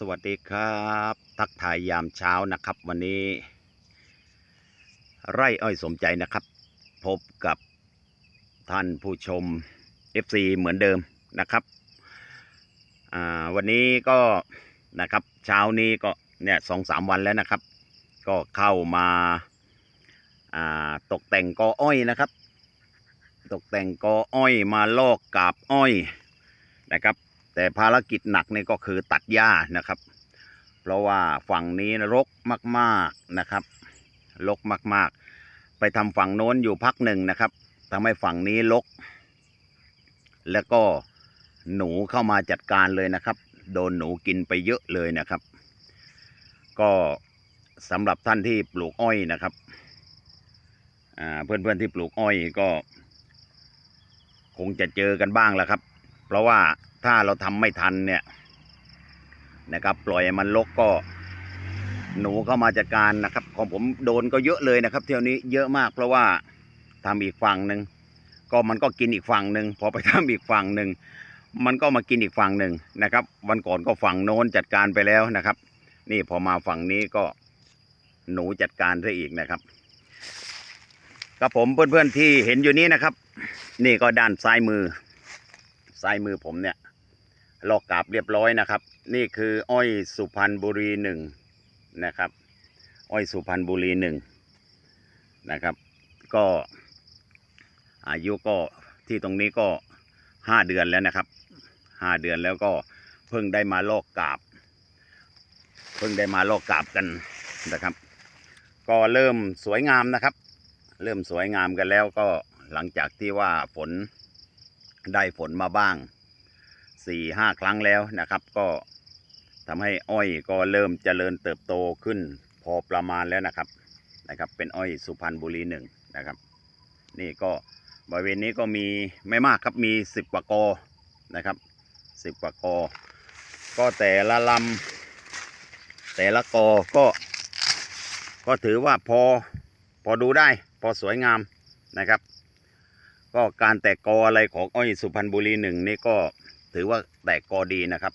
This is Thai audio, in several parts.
สวัสดีครับ ทักทายยามเช้านะครับ วันนี้ ไร่อ้อยสมใจนะครับ พบกับท่านผู้ชม FC เหมือนเดิมนะครับวันนี้ก็นะครับเช้านี้ก็เนี่ยสองสามวันแล้วนะครับ ก็เข้ามาาตกแต่งกออ้อยนะครับ ตกแต่งกออ้อยมาลอกกาบอ้อยนะครับ แต่ภารกิจหนักนี่ก็คือตัดหญ้านะครับ เพราะว่าฝั่งนี้รกมากๆนะครับรกมากๆ ไปทำฝั่งโน้นอยู่พักหนึ่งนะครับทำให้ฝั่งนี้รกแล้วก็หนูเข้ามาจัดการเลยนะครับ โดนหนูกินไปเยอะเลยนะครับ ก็สำหรับท่านที่ปลูกอ้อยนะครับเพื่อนๆที่ปลูกอ้อยก็ คงจะเจอกันบ้างแล้วครับ เพราะว่า ถ้าเราทำไม่ทันเนี่ยนะครับ ปล่อยมันลกก็ หนูเข้ามาจัดการนะครับ ของผมโดนก็เยอะเลยนะครับ เที่ยวนี้เยอะมากเพราะว่าทำอีกฝั่งหนึ่งก็มันก็กินอีกฝั่งหนึ่งพอไปทำอีกฝั่งหนึ่งมันก็มากินอีกฝั่งหนึ่งนะครับ วันก่อนก็ฝั่งโน้นจัดการไปแล้วนะครับ นี่พอมาฝั่งนี้ก็หนูจัดการซะอีกนะครับกับผมเพื่อนๆที่เห็นอยู่นี้นะครับ นี่ก็ด้านซ้ายมือซ้ายมือผมเนี่ย ลอกกาบเรียบร้อยนะครับ นี่คืออ้อยสุพรรณบุรีหนึ่งนะครับ อ้อยสุพรรณบุรีหนึ่งนะครับ ก็อายุก็ที่ตรงนี้ก็ห้าเดือนแล้วนะครับห้าเดือนแล้วก็เพิ่งได้มาลอกกาบ เพิ่งได้มาลอกกาบกันนะครับ ก็เริ่มสวยงามนะครับ เริ่มสวยงามกันแล้วก็หลังจากที่ว่าฝนได้ฝนมาบ้าง สี่ห้าครั้งแล้วนะครับ ก็ทำให้อ้อยก็เริ่มเจริญเติบโตขึ้นพอประมาณแล้วนะครับนะครับ เป็นอ้อยสุพรรณบุรีหนึ่งนะครับ นี่ก็บริเวณนี้ก็มีไม่มากครับมีสิบกว่ากอนะครับสิบกว่ากอ ก็แต่ละลำแต่ละกอก็ ก็ถือว่าพอพอดูได้พอสวยงามนะครับ ก็การแตกกออะไรของอ้อยสุพรรณบุรีหนึ่งนี่ก็ ถือว่าแตกกอดีนะครับ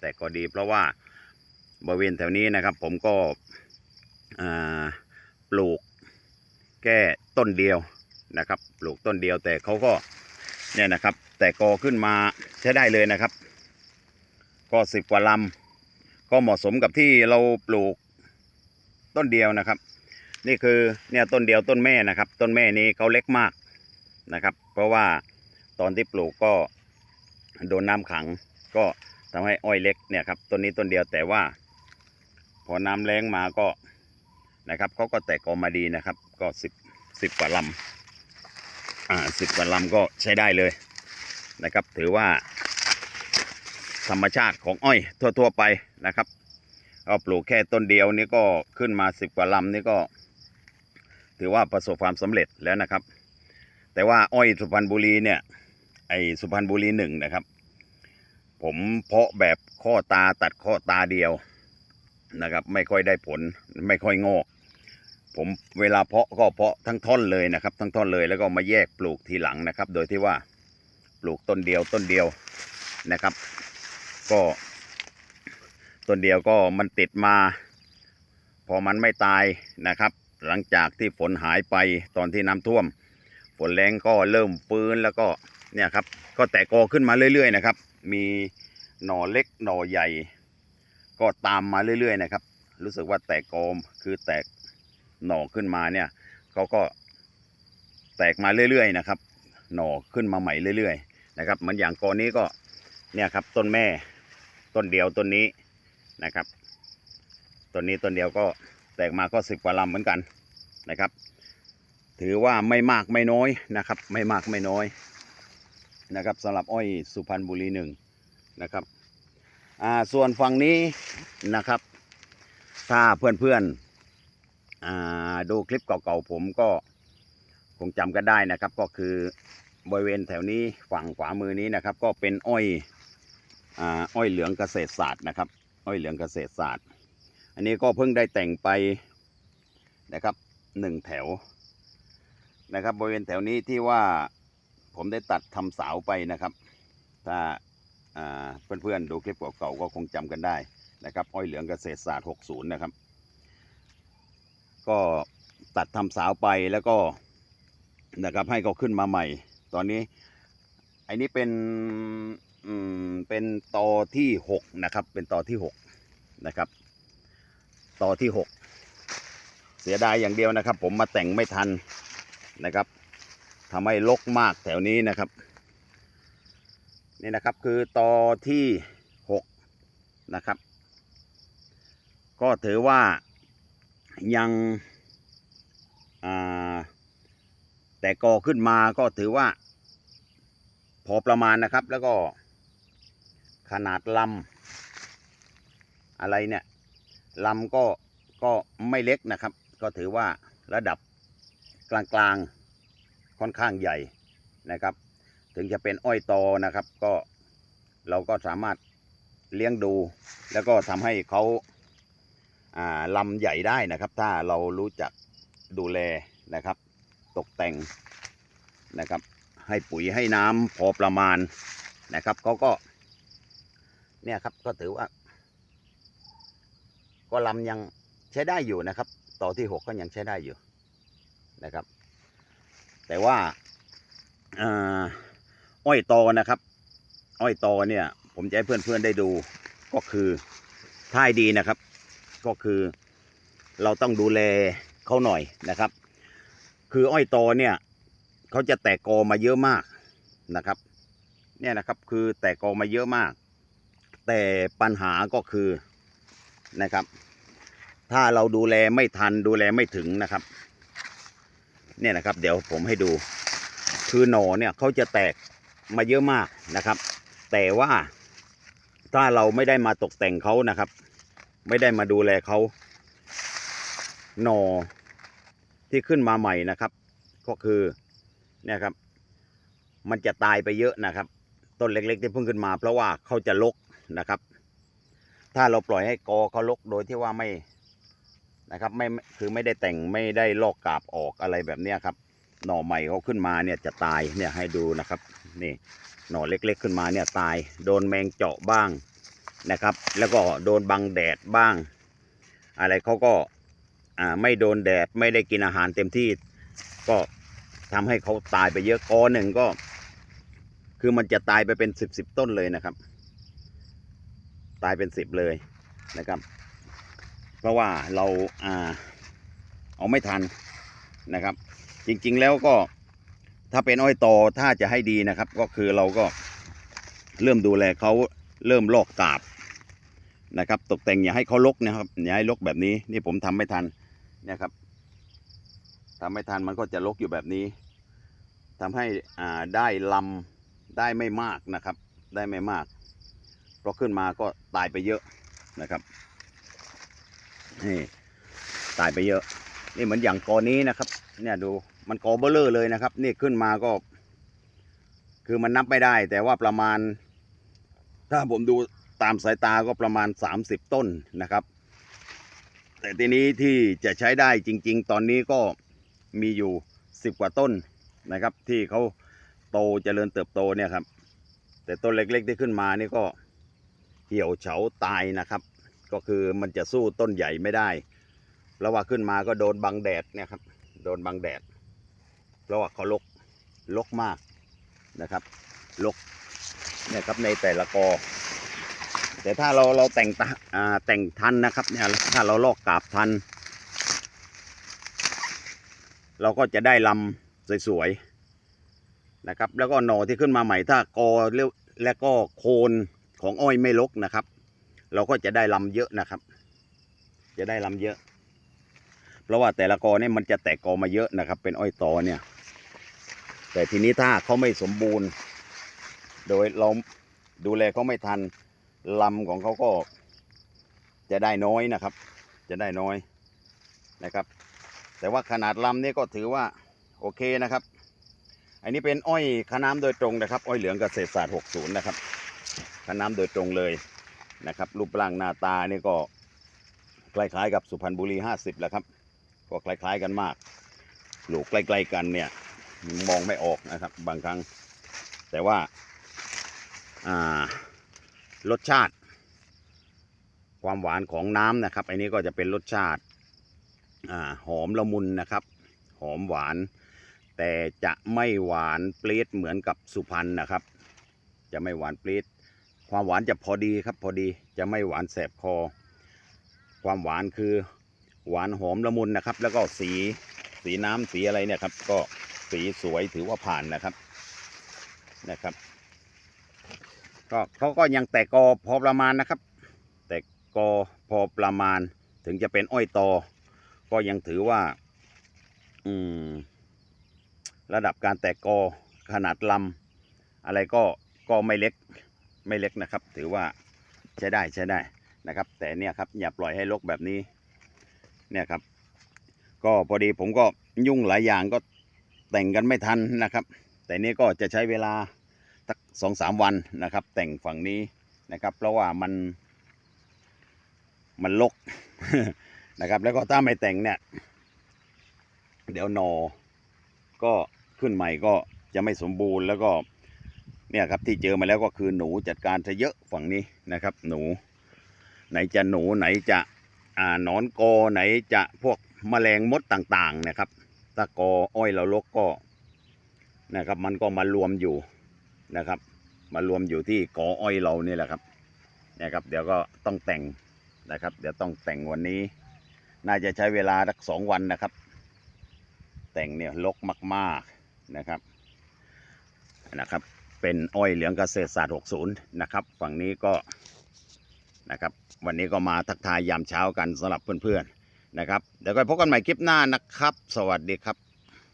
แตกกอดีเพราะว่าบริเวณแถวนี้นะครับ ผมก็ปลูกแค่ต้นเดียวนะครับ ปลูกต้นเดียวแต่เขาก็เนี่ยนะครับ แตกกอขึ้นมาใช้ได้เลยนะครับ ก็สิบกว่าลำก็เหมาะสมกับที่เราปลูกต้นเดียวนะครับ นี่คือเนี่ยต้นเดียวต้นแม่นะครับ ต้นแม่นี้เขาเล็กมากนะครับ เพราะว่าตอนที่ปลูกก็ โดนน้ำขัง ก็ทำให้อ้อยเล็กเนี่ยครับต้นนี้ต้นเดียวแต่ว่า พอน้ำแรงมาก็นะครับเขาก็แตกกอมาดีนะครับ ก็สิบสิบกว่าลำอ่าสิบกว่าลำก็ใช้ได้เลยนะครับ ถือว่า ธรรมชาติของอ้อยทั่ว ๆ ไปนะครับก็ปลูกแค่ต้นเดียวนี่ก็ขึ้นมาสิบกว่าลำนี่ก็ ถือว่าประสบความสำเร็จแล้วนะครับ แต่ว่าอ้อยสุพรรณบุรีเนี่ยไอสุพรรณบุรีหนึ่งนะครับ ผมเพาะแบบข้อตาตัดข้อตาเดียวนะครับ ไม่ค่อยได้ผลไม่ค่อยงอกผมเวลาเพาะก็เพาะทั้งท่อนเลยนะครับ ทั้งท่อนเลยแล้วก็มาแยกปลูกทีหลังนะครับ โดยที่ว่าปลูกต้นเดียวต้นเดียวนะครับ ก็ต้นเดียวก็มันติดมา พอมันไม่ตายนะครับ หลังจากที่ฝนหายไปตอนที่น้ำท่วม ฝนแรงก็เริ่มฟื้นแล้วก็เนี่ยครับ ก็แตกกอขึ้นมาเรื่อย ๆ นะครับ มีหน่อเล็กหน่อใหญ่ ก็ตามมาเรื่อยๆนะครับ รู้สึกว่าแตกกอคือแตกหน่อขึ้นมาเนี่ยเขาก็แตกมาเรื่อยๆนะครับ หน่อขึ้นมาใหม่เรื่อยๆนะครับเหมือนอย่างกอนี้ก็เนี่ยครับต้นแม่ต้นเดียวต้นนี้นะครับต้นนี้ต้นเดียวก็แตกมาก็สิบกว่าลำเหมือนกันนะครับ ถือว่าไม่มากไม่น้อยนะครับ ไม่มากไม่น้อย นะครับสำหรับอ้อยสุพรรณบุรีหนึ่งนะครับอ่าส่วนฝั่งนี้นะครับ ถ้าเพื่อนๆอ่าดูคลิปเก่าๆผมก็คงจำกันได้นะครับ ก็คือบริเวณแถวนี้ฝั่งขวามือนี้นะครับ ก็เป็นอ้อยอ่าอ้อยเหลืองเกษตรศาสตร์นะครับ อ้อยเหลืองเกษตรศาสตร์ อันนี้ก็เพิ่งได้แต่งไปนะครับหนึ่งแถวนะครับบริเวณแถวนี้ที่ว่า ผมได้ตัดทำเสาไปนะครับ ถ้าเพื่อนๆดูคลิปเก่าๆก็คงจำกันได้นะครับ อ้อยเหลืองเกษตรศาสตร์ 60 นะครับ ก็ตัดทำสาไปแล้วก็นะครับให้เขาขึ้นมาใหม่ ตอนนี้ไอ้นี้เป็นเป็นตอที่ 6 นะครับ เป็นตอที่ 6 นะครับ ตอที่ 6 เสียดายอย่างเดียวนะครับ ผมมาแต่งไม่ทันนะครับ ทำให้ลกมากแถวนี้นะครับ นี่นะครับคือตอที่หกนะครับ ก็ถือว่ายังแต่กอขึ้นมาก็ถือว่า พอประมาณนะครับ แล้วก็ขนาดลำอะไรเนี่ยลำก็ก็ไม่เล็กนะครับ ก็ถือว่าระดับกลางๆ ค่อนข้างใหญ่นะครับ ถึงจะเป็นอ้อยโตนะครับ ก็เราก็สามารถเลี้ยงดู แล้วก็ทำให้เขาลำใหญ่ได้นะครับ ถ้าเรารู้จักดูแลนะครับ ตกแต่งนะครับ ให้ปุ๋ยให้น้ำพอประมาณนะครับเขาก็เนี่ยครับก็ถือว่า ก็ลำยังใช้ได้อยู่นะครับ ต่อที่หกก็ยังใช้ได้อยู่นะครับ แต่ว่าอ้อยตอนะครับ อ้อยตอเนี่ย ผมจะให้เพื่อนๆได้ดู ก็คือท่ายดีนะครับ ก็คือเราต้องดูแลเขาหน่อยนะครับ คืออ้อยตอเนี่ยเขาจะแตกกอมาเยอะมากนะครับ เนี่ยนะครับคือแตกกอมาเยอะมาก แต่ปัญหาก็คือนะครับ ถ้าเราดูแลไม่ทันดูแลไม่ถึงนะครับ เนี่ยนะครับ เดี๋ยวผมให้ดู คือหน่อเนี่ยเขาจะแตกมาเยอะมากนะครับ แต่ว่าถ้าเราไม่ได้มาตกแต่งเขานะครับ ไม่ได้มาดูแลเขาหน่อที่ขึ้นมาใหม่นะครับ ก็คือเนี่ยครับ มันจะตายไปเยอะนะครับ ต้นเล็ก ๆ ที่เพิ่งขึ้นมา เพราะว่าเขาจะลกนะครับ ถ้าเราปล่อยให้กอเขาลกโดยที่ว่าไม่ นะครับไม่คือไม่ได้แต่งไม่ได้ลอกกาบออกอะไรแบบนี้ครับ หน่อใหม่เขาขึ้นมาเนี่ยจะตายเนี่ยให้ดูนะครับนี่หน่อเล็กๆขึ้นมาเนี่ยตาย โดนแมงเจาะบ้างนะครับ แล้วก็โดนบังแดดบ้าง อะไรเขาก็อ่าไม่โดนแดดไม่ได้กินอาหารเต็มที่ ก็ทำให้เขาตายไปเยอะกอหนึ่งก็ คือมันจะตายไปเป็นสิบสิบต้นเลยนะครับ ตายเป็นสิบเลยนะครับ เพราะว่าเราอ่าเอาไม่ทันนะครับ จริงๆแล้วก็ถ้าเป็นอ้อยตอถ้าจะให้ดีนะครับ ก็คือเราก็เริ่มดูแลเขาเริ่มลอกกาบนะครับ ตกแต่งอย่าให้เขาลกนะครับอย่าให้ลกแบบนี้นี่ผมทำไม่ทันนะครับทำไม่ทันมันก็จะลกอยู่แบบนี้ทำให้อ่าได้ลำได้ไม่มากนะครับ ได้ไม่มากเพราะขึ้นมาก็ตายไปเยอะนะครับ นี่ตายไปเยอะ นี่เหมือนอย่างกอนี้นะครับ เนี่ยดูมันกอเบลเลอร์เลยนะครับ นี่ขึ้นมาก็ คือมันนับไม่ได้ แต่ว่าประมาณ ถ้าผมดูตามสายตาก็ประมาณ 30 ต้นนะครับ แต่ทีนี้ที่จะใช้ได้จริง ๆ ตอนนี้ก็มีอยู่ 10 กว่าต้นนะครับ ที่เขาโตเจริญเติบโตเนี่ยครับ แต่ต้นเล็ก ๆ ที่ขึ้นมานี่ก็เหี่ยวเฉาตายนะครับ ก็คือมันจะสู้ต้นใหญ่ไม่ได้ราะว่าขึ้นมาก็โดนบังแดดเนี่ยครับ โดนบังแดด เพราะว่าเขาลกลกมากนะครับลกเนี่ยครับในแต่ละกอ แต่ถ้าเราเราแต่งตาแต่งทันนะครับเนี่ยถ้าเราลอกกาบทัน เราก็จะได้ลำสวยๆนะครับ แล้วก็หน่อที่ขึ้นมาใหม่ถ้ากอเรียวและก็โคนของอ้อยไม่ลกนะครับ เราก็จะได้ลำเยอะนะครับ จะได้ลำเยอะ เพราะว่าแต่ละกอเนี่ยมันจะแตกกอมาเยอะนะครับ เป็นอ้อยตอเนี่ย แต่ทีนี้ถ้าเขาไม่สมบูรณ์ โดยเราดูแลเขาไม่ทันลำของเขาก็จะได้น้อยนะครับ จะได้น้อยนะครับ แต่ว่าขนาดลำนี่ก็ถือว่าโอเคนะครับ อันนี้เป็นอ้อยขน้ำโดยตรงนะครับ อ้อยเหลืองเกษตรศาสตร์ 60 นะครับขน้ำโดยตรงเลย นะครับ รูปร่างหน้าตานี่ก็คล้ายๆกับสุพรรณบุรี 50แหละครับ ก็คล้ายๆกันมากปลูกใกล้ๆกันเนี่ยมองไม่ออกนะครับบางครั้ง แต่ว่ารสชาติ ความหวานของน้ำนะครับ อันนี้ก็จะเป็นรสชาติอหอมละมุนนะครับ หอมหวาน แต่จะไม่หวานเปรี้ยเหมือนกับสุพรรณนะครับ จะไม่หวานเปรี้ย ความหวานจะพอดีครับพอดีจะไม่หวานแสบคอ ความหวานคือหวานหอมละมุนนะครับ แล้วก็สีสีน้ำสีอะไรเนี่ยครับ ก็สีสวยถือว่าผ่านนะครับนะครับ ก็เขาก็ยังแตกกอพอประมาณนะครับ แตกกอพอประมาณ ถึงจะเป็นอ้อยตอ ก็ยังถือว่า อืม ระดับการแตกกอขนาดลำอะไรก็ก็ไม่เล็ก ไม่เล็กนะครับ ถือว่าใช้ได้ใช้ได้นะครับ แต่เนี่ยครับอย่าปล่อยให้ลกแบบนี้เนี่ยครับ ก็พอดีผมก็ยุ่งหลายอย่างก็แต่งกันไม่ทันนะครับ แต่นี่ก็จะใช้เวลาสักสองสามวันนะครับ แต่งฝั่งนี้นะครับ เพราะว่ามันมันลกนะครับ แล้วก็ถ้าไม่แต่งเนี่ย เดี๋ยวหนอก็ขึ้นใหม่ก็จะไม่สมบูรณ์แล้วก็ เนี่ยครับที่เจอมาแล้วก็คือหนูจัดการซะเยอะฝั่งนี้นะครับ หนู ไหนจะหนูไหนจะอ่านอนกอไหนจะพวกแมลงมดต่างๆนะครับถ้ากออ้อยเราลกก็นะครับ มันก็มารวมอยู่นะครับ มารวมอยู่ที่กออ้อยเรานี่แหละครับนะครับ เดี๋ยวก็ต้องแต่งนะครับ เดี๋ยวต้องแต่งวันนี้ น่าจะใช้เวลาสักสองวันนะครับ แต่งเนี่ยลกมาก ๆนะครับนะครับ เป็นอ้อยเหลืองเกษตรศาสตร์ 60 นะครับ ฝั่งนี้ก็นะครับ วันนี้ก็มาทักทายยามเช้ากันสำหรับเพื่อนๆนะครับ เดี๋ยวก็พบกันใหม่คลิปหน้านะครับ สวัสดีครับ